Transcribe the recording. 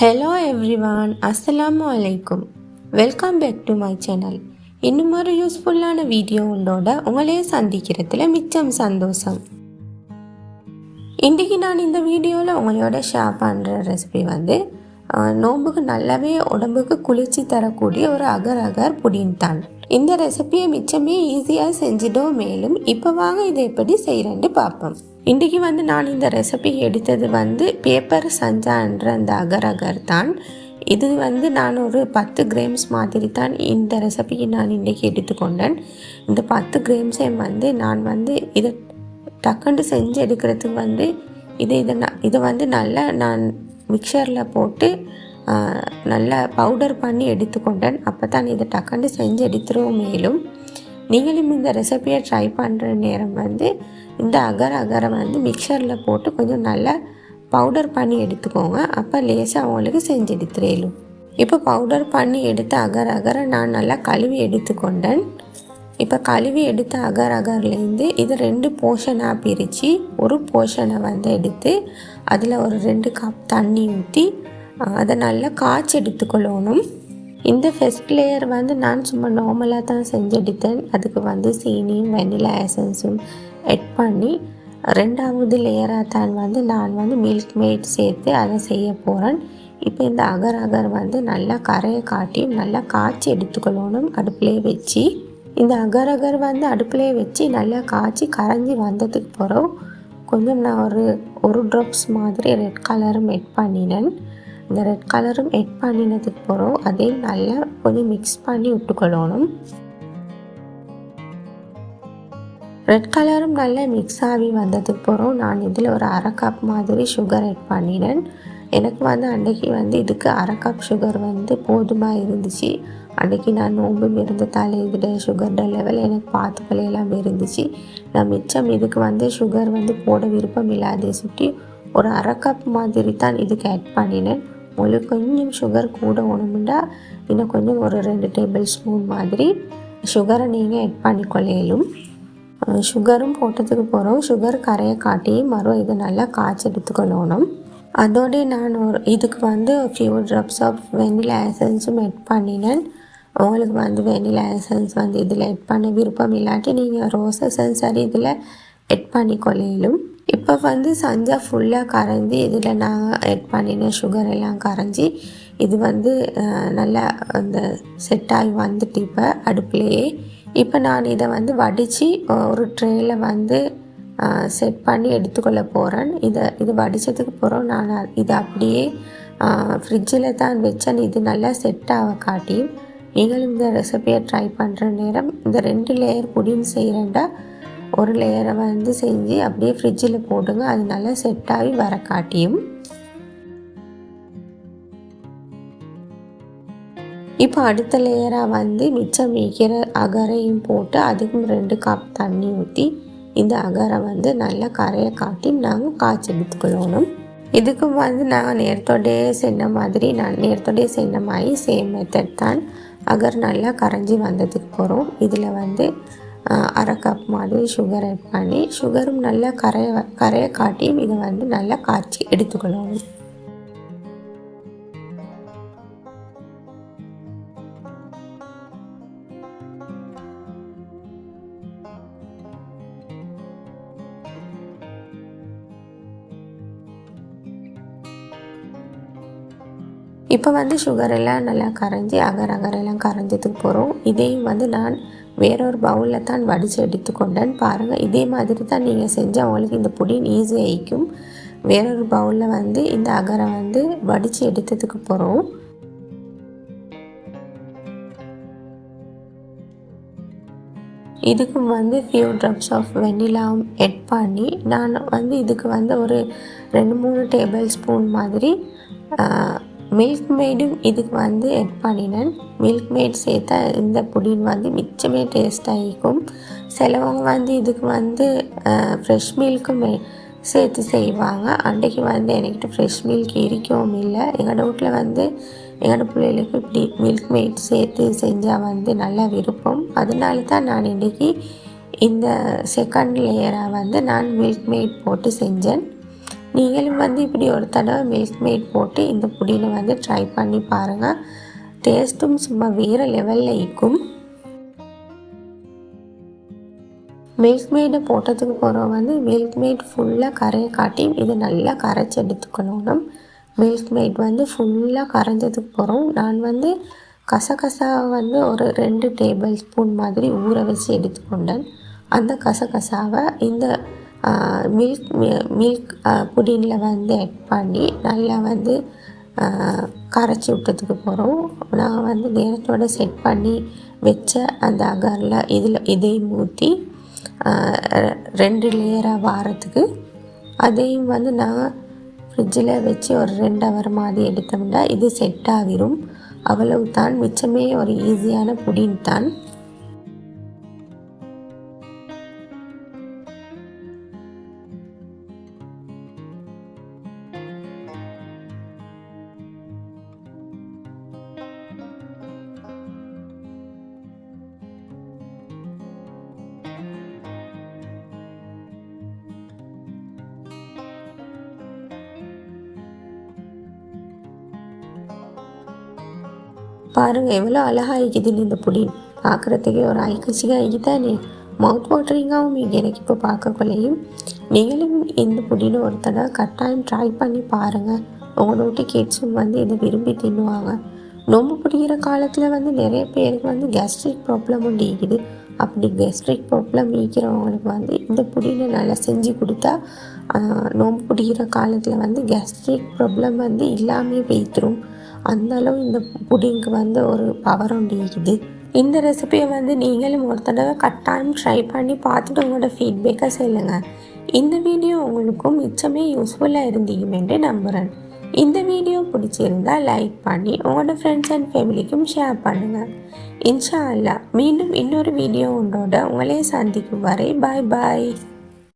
Hello everyone அஸ்ஸலாமு அலைக்கும் welcome back to my channel இன்னும் ஒரு யூஸ்ஃபுல்லான வீடியோ உண்டோட உங்களையே சந்திக்கிறதுல மிச்சம் சந்தோஷம். இன்றைக்கி நான் இந்த வீடியோவில் உங்களோட ஷேர் பண்ணுற ரெசிபி வந்து நோம்புக்கு நல்லாவே உடம்புக்கு குளிர்ச்சி தரக்கூடிய ஒரு அகர் அகர் புடின் தான். இந்த ரெசிபியை மிச்சமே ஈஸியாக செஞ்சிட்டோம் மேலும் இப்போ வாங்க இதை எப்படி செய்கிறேன்னு பார்ப்போம். இன்றைக்கி வந்து நான் இந்த ரெசிபி எடுத்தது வந்து பேப்பர் சஞ்சான்ற அந்த அகர் அகர் தான். இது வந்து நான் ஒரு பத்து கிராம்ஸ் மாதிரி தான் இந்த ரெசிபியை நான் இன்றைக்கி எடுத்துக்கொண்டேன். இந்த பத்து கிராம்ஸையும் வந்து நான் வந்து இதை டக்குன்னு செஞ்சு எடுக்கிறதுக்கு வந்து இது இதை நான் இதை வந்து நல்லா நான் மிக்சரில் போட்டு நல்லா பவுடர் பண்ணி எடுத்துக்கொண்டேன். அப்போ தான் இதை டக்குன்னு செஞ்சு எடுத்துருவோம் மேலும். நீங்களும் இந்த ரெசிபியை ட்ரை பண்ணுற நேரம் வந்து இந்த அகர் அகரை வந்து மிக்சரில் போட்டு கொஞ்சம் நல்லா பவுடர் பண்ணி எடுத்துக்கோங்க. அப்போ லேசாக அவங்களுக்கு செஞ்சு எடுத்துடலும் இப்போ பவுடர் பண்ணி எடுத்த அகர் அகரை நான் நல்லா கழுவி எடுத்துக்கொண்டேன். இப்போ கழுவி எடுத்த அகர் அகர்லேருந்து இது ரெண்டு போர்ஷனாக பிரித்து ஒரு போர்ஷனை வந்து எடுத்து அதில் ஒரு ரெண்டு கப் தண்ணி ஊற்றி அதை நல்லா காய்ச்சி எடுத்துக்கொள்ளணும். இந்த ஃபெஸ்ட் லேயர் வந்து நான் சும்மா நார்மலாக தான் செஞ்செடுத்தேன். அதுக்கு வந்து சீனியும் வெனிலா எசன்ஸும் எட் பண்ணி ரெண்டாவது லேயராக தான் வந்து நான் வந்து மில்க் மேட் சேர்த்து அதை செய்ய போகிறேன் இப்போ இந்த அகர் அகர் வந்து நல்லா கரையை காட்டி நல்லா காய்ச்சி எடுத்துக்கொள்ளணும் அடுப்பிலே வச்சு. இந்த அகர் அகர் வந்து அடுப்பிலே வச்சு நல்லா காய்ச்சி கரைஞ்சி வந்ததுக்கு பிறகு கொஞ்சம் நான் ஒரு ஒரு ட்ராப்ஸ் மாதிரி ரெட் கலரும் எட் பண்ணினேன். இந்த ரெட் கலரும் எட் பண்ணினதுக்கு போகிறோம் அதையும் நல்லா கொஞ்சம் மிக்ஸ் பண்ணி விட்டுக்கொள்ளணும். ரெட் கலரும் நல்லா மிக்ஸ் ஆகி வந்ததுக்கு போகிறோம் நான் இதில் ஒரு அரை கப் மாதிரி சுகர் ஆட் பண்ணினேன். எனக்கு வந்து அன்றைக்கி வந்து இதுக்கு அரை கப் சுகர் வந்து போதுமாக இருந்துச்சு. அன்றைக்கி நான் நோம்பும் இருந்ததால் இதில் சுகரோட லெவல் எனக்கு பார்த்து எல்லாம் இருந்துச்சு. நான் மிச்சம் இதுக்கு வந்து சுகர் வந்து போட விருப்பம் இல்லாத சுட்டி ஒரு அரை கப் மாதிரி தான் இதுக்கு ஆட் பண்ணினேன். உங்களுக்கு கொஞ்சம் சுகர் கூட உணவுண்டா இன்னும் கொஞ்சம் ஒரு ரெண்டு டேபிள் ஸ்பூன் மாதிரி சுகரை நீங்கள் எட் பண்ணிக்கொள்ளையிலும் சுகரும் போட்டதுக்கு போகிறோம் சுகர் கரையை காட்டி மறு இதை நல்லா காய்ச்சி எடுத்துக்கொள்ளணும் அதோடய நான் ஒரு இதுக்கு வந்து ஃபியூ ட்ரப்ஸ் ஆஃப் வெனிலா எசன்ஸும் எட் பண்ணினேன் உங்களுக்கு வந்து வெனிலா எசன்ஸ் வந்து இதில் எட் பண்ண விருப்பம் இல்லாட்டி நீங்கள் ரோஸ் எசன்ஸ் சரி இதில் எட் பண்ணிக்கொள்ளையிலும் இப்போ வந்து சஞ்சா ஃபுல்லாக கரைஞ்சி இதில் நான் எட் பண்ணின சுகர் எல்லாம் கரைஞ்சி இது வந்து நல்லா அந்த செட் ஆகி வந்துட்டு இப்போ அடுப்புலேயே. இப்போ நான் இதை வந்து வடித்து ஒரு ட்ரேயில் வந்து செட் பண்ணி எடுத்துக்கொள்ள போகிறேன் இதை இது வடித்ததுக்கு பிறகு நான் இதை அப்படியே ஃப்ரிட்ஜில் தான் வச்சேன். இது நல்லா செட் ஆக காட்டி நீங்களும் இந்த ரெசிபியை ட்ரை பண்ணுற நேரம் இந்த ரெண்டு லேயர் புடின்னு செய்கிறேன்டா ஒரு லேயரை வந்து செஞ்சு அப்படியே ஃப்ரிட்ஜில் போடுங்க அது நல்லா செட் ஆகி வர காட்டியும். இப்போ அடுத்த லேயராக வந்து மிச்சம் மீக்கிற அகரையும் போட்டு அதுக்கும் ரெண்டு கப் தண்ணி ஊற்றி இந்த அகரை வந்து நல்லா கரையை காட்டி நாங்கள் காய்ச்சி எடுத்துக்கொள்ளணும். இதுக்கும் வந்து நான் நேரத்தோடையே சென்ன மாதிரி நான் நேரத்தோடையே சென்ன மாதிரி சேம் மெத்தட் தான். அகர் நல்லா கரைஞ்சி வந்ததுக்கு போகிறோம் இதில் வந்து அரை கப் மாதிரி சுகர் ஆட் பண்ணி சுகரும் நல்லா கரையை கரையை காட்டி இதை வந்து நல்லா காய்ச்சி எடுத்துக்கொள்ளணும் இப்போ வந்து சுகர் எல்லாம் நல்லா கரைஞ்சி அகர் அகர் எல்லாம் கரைஞ்சதுக்கு போகிறோம் இதையும் வந்து நான் வேறொரு பவுலில் தான் வடித்து எடுத்துக்கொண்டேன். பாருங்கள் இதே மாதிரி தான் நீங்கள் செஞ்சால் உங்களுக்கு இந்த பொடி ஈஸியாகிக்கும் வேறொரு பவுலில் வந்து இந்த அகரை வந்து வடித்து எடுத்ததுக்கு போகிறோம் இதுக்கு வந்து ஃபியூ ட்ரப்ஸ் ஆஃப் வெண்ணிலாவும் எட் பண்ணி நான் வந்து இதுக்கு வந்து ஒரு ரெண்டு மூணு டேபிள் ஸ்பூன் மாதிரி மில்க் மேடும் இதுக்கு வந்து எட் பண்ணினேன். மில்க் மேட் சேர்த்தா இந்த புடின் வந்து மிச்சமே டேஸ்ட்டாக இருக்கும். சிலவங்க வந்து இதுக்கு வந்து ஃப்ரெஷ் மில்க்கும் சேர்த்து செய்வாங்க. அன்றைக்கு வந்து என்கிட்ட ஃப்ரெஷ் மில்க் இருக்கவும் இல்லை. எங்கள் வீட்டில் வந்து எங்களோட பிள்ளைகளுக்கு இப்படி மில்க் மேட் சேர்த்து செஞ்சால் வந்து நல்லா விருப்பம். அதனால தான் நான் இன்றைக்கி இந்த செகண்ட் லேயராக வந்து நான் மில்க் மேட் போட்டு செஞ்சேன். நீங்களும் வந்து இப்படி ஒரு தடவை மில்க் மேட் போட்டு இந்த புடியில் வந்து ட்ரை பண்ணி பாருங்கள் டேஸ்ட்டும் சும்மா வேறு லெவலில் இருக்கும். மில்க் மேடை போட்டதுக்கு போகிறோம் வந்து மில்க் மேட் ஃபுல்லாக கரையை காட்டி இது நல்லா கரைச்சி எடுத்துக்கணும். மில்க் மேட் வந்து ஃபுல்லாக கரைஞ்சதுக்கு போகிறோம் நான் வந்து கசகசா வந்து ஒரு ரெண்டு டேபிள் ஸ்பூன் மாதிரி ஊற வச்சு எடுத்துக்கொண்டேன். அந்த கசகசாவை இந்த மில்க் மில்க் புடினில் வந்து ஆட் பண்ணி நல்லா வந்து கரைச்சி விட்டதுக்கு போகிறோம் நான் வந்து நேரத்தோடு செட் பண்ணி வச்ச அந்த அகரில் இதில் இதையும் ஊற்றி ரெண்டு லேயராக வாரத்துக்கு அதையும் வந்து நான் ஃப்ரிட்ஜில் வச்சு ஒரு ரெண்டு ஹவர் மாதிரி எடுத்தோம்னா இது செட் ஆகிரும். அவ்வளவு தான் மிச்சமே ஒரு ஈஸியான புடின் தான். பாருங்கள் எவ்வளோ அழகாக இருக்குதுன்னு இந்த புடின் பார்க்குறதுக்கே ஒரு ஐக்கச்சிக்காக இருக்குதானே? மவுத் வாட்டரிங்காகவும் இங்கே எனக்கு இப்போ பார்க்கக்குள்ளேயும் நீங்களும் இந்த புடினை ஒரு தடவை கட்டாயம் ட்ரை பண்ணி பாருங்கள் உங்களோட வீட்டு கிட்ஸும் வந்து இதை விரும்பி தின்னுவாங்க. நோம்பு பிடிக்கிற காலத்தில் வந்து நிறைய பேருக்கு வந்து கேஸ்ட்ரிக் ப்ராப்ளம் உண்டு இருக்குது. அப்படி கேஸ்ட்ரிக் ப்ராப்ளம் ஈக்கிறவங்களுக்கு வந்து இந்த புடினை நல்லா செஞ்சு கொடுத்தா நோம்பு பிடிக்கிற காலத்தில் வந்து கேஸ்ட்ரிக் ப்ராப்ளம் வந்து இல்லாமல் பெய்த்துரும் அந்த அளவு இந்த புடிங்க்கு வந்து ஒரு பவர் ஒன்று இருக்குது. இந்த ரெசிபியை வந்து நீங்களும் ஒரு தடவை கட்டாயம் ட்ரை பண்ணி பார்த்துட்டு உங்களோட ஃபீட்பேக்கை சொல்லுங்கள் இந்த வீடியோ உங்களுக்கும் மிச்சமே யூஸ்ஃபுல்லாக இருந்தீங்கன்னு நம்புகிறேன் இந்த வீடியோ பிடிச்சிருந்தால் லைக் பண்ணி உங்களோட ஃப்ரெண்ட்ஸ் அண்ட் ஃபேமிலிக்கும் ஷேர் பண்ணுங்கள் இன்ஷா அல்லா மீண்டும் இன்னொரு வீடியோ உங்களோட உங்களே சந்திக்கும் வரை பாய் பாய்